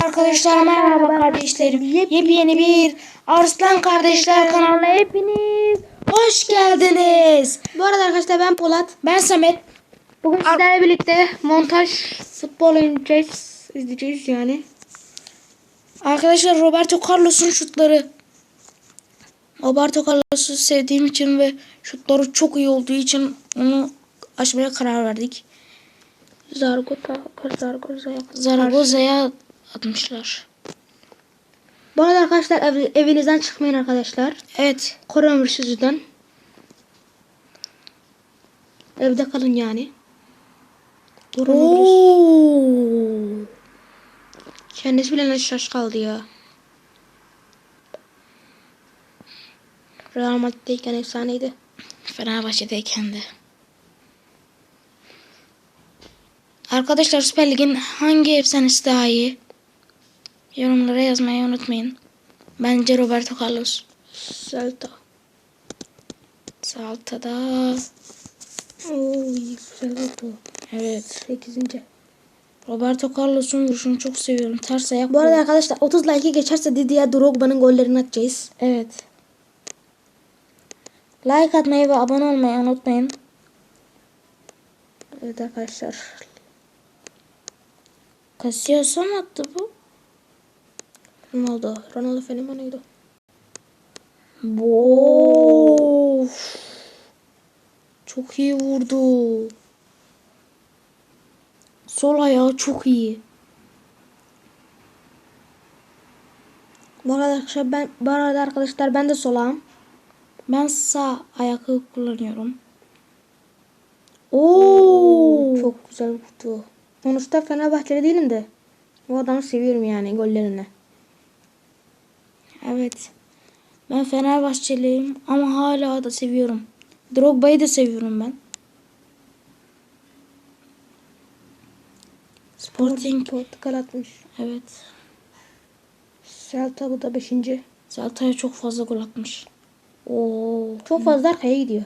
Arkadaşlar merhaba kardeşlerim. Yepyeni bir Arslan Kardeşler kanalına hepiniz hoş geldiniz. Bu arada arkadaşlar ben Polat. Ben Samet. Bugün sizlerle birlikte montaj futbol oynayacağız. izleyeceğiz yani. Arkadaşlar Roberto Carlos'un şutları. Roberto Carlos'u sevdiğim için ve şutları çok iyi olduğu için onu açmaya karar verdik. Zargota, Zargota'ya. Atmışlar. Bu arada arkadaşlar ev- evinizden çıkmayın arkadaşlar. Evet. Koronavirüs yüzünden. Evde kalın yani. Koronavirüs. Kendisi bile şaş kaldı ya. Real Madrid'deyken efsaneydi. Fenerbahçe'deyken de. Arkadaşlar Süper Lig'in hangi efsanesi daha iyi? Yorumlara yazmayı unutmayın. Bence Roberto Carlos. Celta. Salta'da. İyi güzel oldu. Evet. 8. Roberto Carlos'un vuruşunu çok seviyorum. Ters ayak. Bu arada arkadaşlar 30 like geçerse Didier Drogba'nın gollerini atacağız. Evet. Like atmayı ve abone olmayı unutmayın. Evet arkadaşlar. Casillas mı attı bu? Ronaldo. Ronaldo fenomeniydi. Of. Çok iyi vurdu. Sol ayağı çok iyi. Bu arada arkadaşlar ben, bu arada arkadaşlar ben de solağım. Ben sağ ayağı kullanıyorum. Oo. Çok güzel vurdu. Sonuçta Fenerbahçeli değilim de. Bu adamı seviyorum yani gollerini. Evet. Ben Fenerbahçeliyim ama hala da seviyorum. Drogba'yı da seviyorum ben. Sporting. Portakal atmış. Evet. Celta bu da 5. Zalta'ya çok fazla gol atmış. Oo. Çok fazla arkaya gidiyor.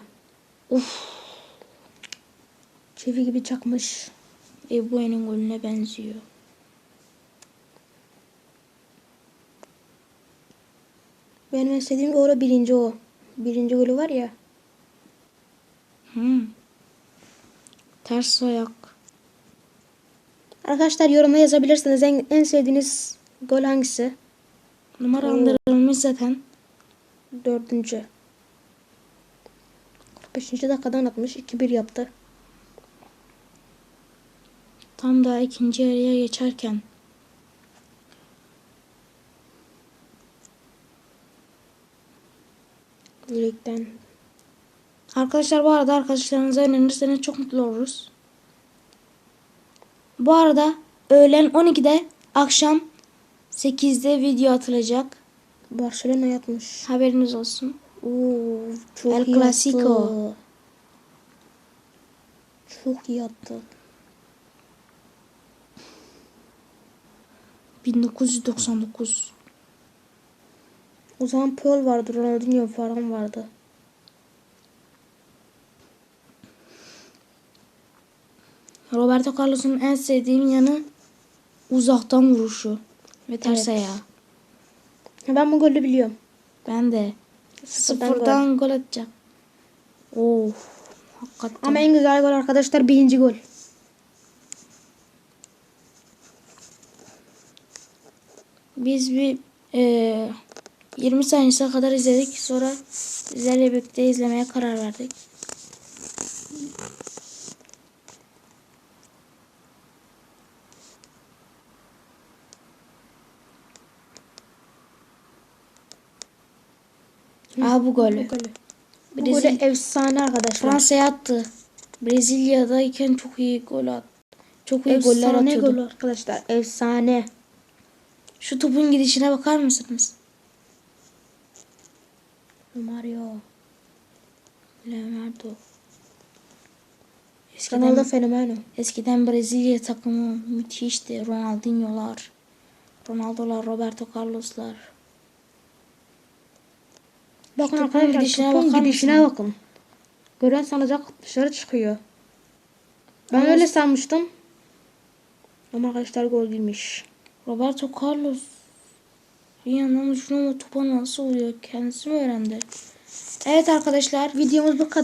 Uf. Çivi gibi çakmış. Ebue'nin golüne benziyor. Benim en sevdiğim gol birinci o. Birinci golü var ya. Hmm. Ters ayak. Arkadaşlar yorumda yazabilirsiniz en, en sevdiğiniz gol hangisi? Numaralandırılmış zaten. Dördüncü. 45. dakikadan atmış. 2-1 yaptı. Tam da ikinci yarıya geçerken. Direkten. Arkadaşlar bu arada arkadaşlarınıza önerirseniz çok mutlu oluruz. Bu arada öğlen 12'de akşam 8'de video atılacak. Barcelona yatmış. Haberiniz olsun. Oo, çok El Clasico. Çok iyi attı. 1999. O zaman Puyol vardı, Ronaldinho falan vardı. Roberto Carlos'un en sevdiğim yanı uzaktan vuruşu ve ters Evet. ayağı. Ben bu golü biliyorum. Ben de Sıfırdan sıfırdan gol atacak. Of. Hakikaten. Ama en güzel gol arkadaşlar birinci gol. Biz bir e, 20 saniyesine kadar izledik. Sonra sizlerle birlikte izlemeye karar verdik. Aa bu golü. Bu golü. Bu Brezilya- golü efsane arkadaşlar. Fransa'ya attı. Brezilya'dayken çok iyi gol attı. Çok iyi goller efsane atıyordu. gol arkadaşlar. Efsane. Şu topun gidişine bakar mısınız? Mario. Leonardo. Eskiden, Ronaldo fenomeno. eskiden Brezilya takımı müthişti. Ronaldinho'lar, Ronaldo'lar, Roberto Carlos'lar. Bakın arkadaşlar gidişine topun bakar gidişine mısın? bakın. Gören sanacak dışarı çıkıyor. Ben Ama- öyle sanmıştım. Ama arkadaşlar gol değilmiş. Roberto Carlos bir yandan o topa nasıl oluyor kendisi mi öğrendi? Evet arkadaşlar videomuz bu kadar.